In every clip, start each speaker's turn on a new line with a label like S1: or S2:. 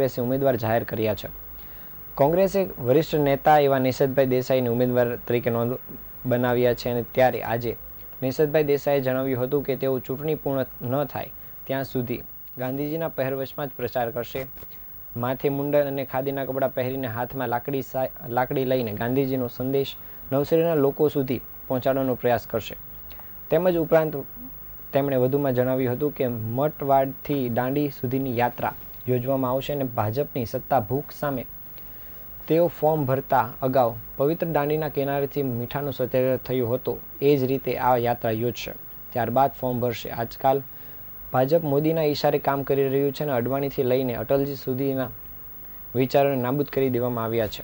S1: કોંગ્રેસે ઉમેદવાર જાહેર કર્યા છે. કોંગ્રેસે વરિષ્ઠ નેતા એવા નિષદભાઈ દેસાઈને ઉમેદવાર તરીકે નોંધ બનાવ્યા છે અને ત્યારે આજે નિષદભાઈ દેસાઈએ જણાવ્યું હતું કે તેઓ ચૂંટણી પૂર્ણ ન થાય ત્યાં સુધી ગાંધીજીના પહેરવેશમાં જ પ્રચાર કરશે. માથે મુંડન અને ખાદીના કપડાં પહેરીને હાથમાં લાકડી લાકડી લઈને ગાંધીજીનો સંદેશ નવસારીના લોકો સુધી પહોંચાડવાનો પ્રયાસ કરશે. તેમજ ઉપરાંત તેમણે વધુમાં જણાવ્યું હતું કે મટવાડથી દાંડી સુધીની યાત્રા યોજવામાં આવશે અને ભાજપની સત્તા ભૂખ સામે તેઓ ફોર્મ ભરતા અગાઉ પવિત્ર દાંડીના કિનારેથી મીઠાનું સત્યાગ્રહ થયો હતો. એ જ રીતે આ યાત્રા યોજશે. ત્યારબાદ ફોર્મ ભરશે. આજકાલ ભાજપ મોદીના ઈશારે કામ કરી રહ્યું છે અને અડવાણીથી લઈને અટલજી સુધીના વિચારોને નાબૂદ કરી દેવામાં આવ્યા છે.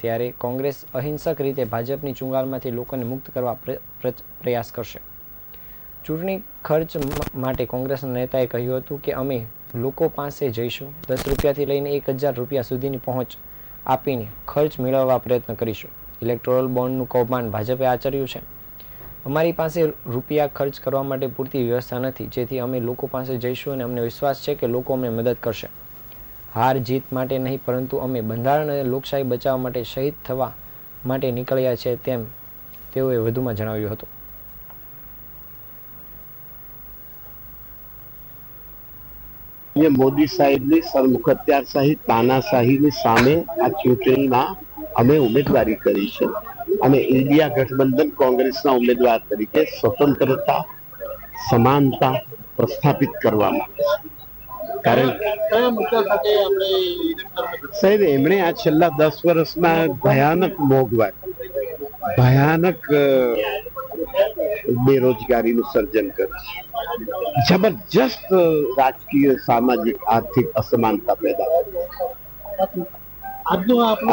S1: ત્યારે કોંગ્રેસ અહિંસક રીતે ભાજપની ચુંગાલમાંથી લોકોને મુક્ત કરવા પ્ર- પ્ર- પ્રયાસ કરશે. ચૂંટણી ખર્ચ માટે કોંગ્રેસના નેતાએ કહ્યું હતું કે અમે લોકો પાસે જઈશું. દસ રૂપિયાથી લઈને એક હજાર રૂપિયા સુધીની પહોંચ આપીને ખર્ચ મેળવવા પ્રયત્ન કરીશું. ઇલેક્ટોરલ બોન્ડનું કૌભાંડ ભાજપે આચર્યું છે. અમારી પાસે રૂપિયા ખર્ચ કરવા માટે પૂરતી વ્યવસ્થા નથી, જેથી અમે લોકો પાસે જઈશું અને અમને વિશ્વાસ છે કે લોકો અમને મદદ કરશે. હાર જીત માટે નહીં, પરંતુ અમે બંધારણ અને લોકશાહી બચાવવા માટે શહીદ થવા માટે નીકળ્યા છે તેમ તેઓએ વધુમાં જણાવ્યું હતું.
S2: એ મોદી સાહેબની સરમુખત્યારશાહી તાનાશાહીની સામે આ ચૂંટણીમાં અમે ઉમેદવારી કરી છે. અને ઇન્ડિયા ગઠબંધન કોંગ્રેસના ઉમેદવાર તરીકે સ્વતંત્રતા સમાનતા પ્રસ્થાપિત કરવામાં કારણ સાહેબ એમણે આ છેલ્લા દસ વર્ષમાં ભયાનક મોંઘવારી ભયાનક બેરોજગારીનું સર્જન કર્યું છે. જબરજસ્ત રાજકીય સામાજિક આર્થિક અસમાનતા પેદા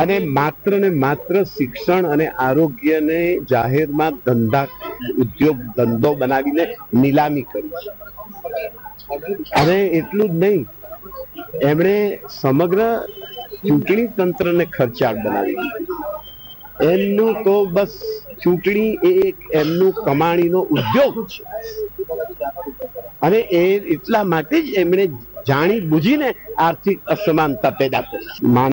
S2: અને માત્ર ને માત્ર શિક્ષણ અને આરોગ્યને જાહેરમાં ધંધા ઉદ્યોગ ધંધો બનાવીને નીલામી કરી છે. અને એટલું જ નહીં એમણે સમગ્ર ચૂંટણી તંત્રને ખર્ચાળ બનાવી દીધું. એમનું તો બસ ચૂંટણી એ એક એમનું કમાણીનો ઉદ્યોગ છે. અને એ એટલા માટે જ એમણે જાણી બુજીને આર્થિક અસમાનતા પેદા કરી.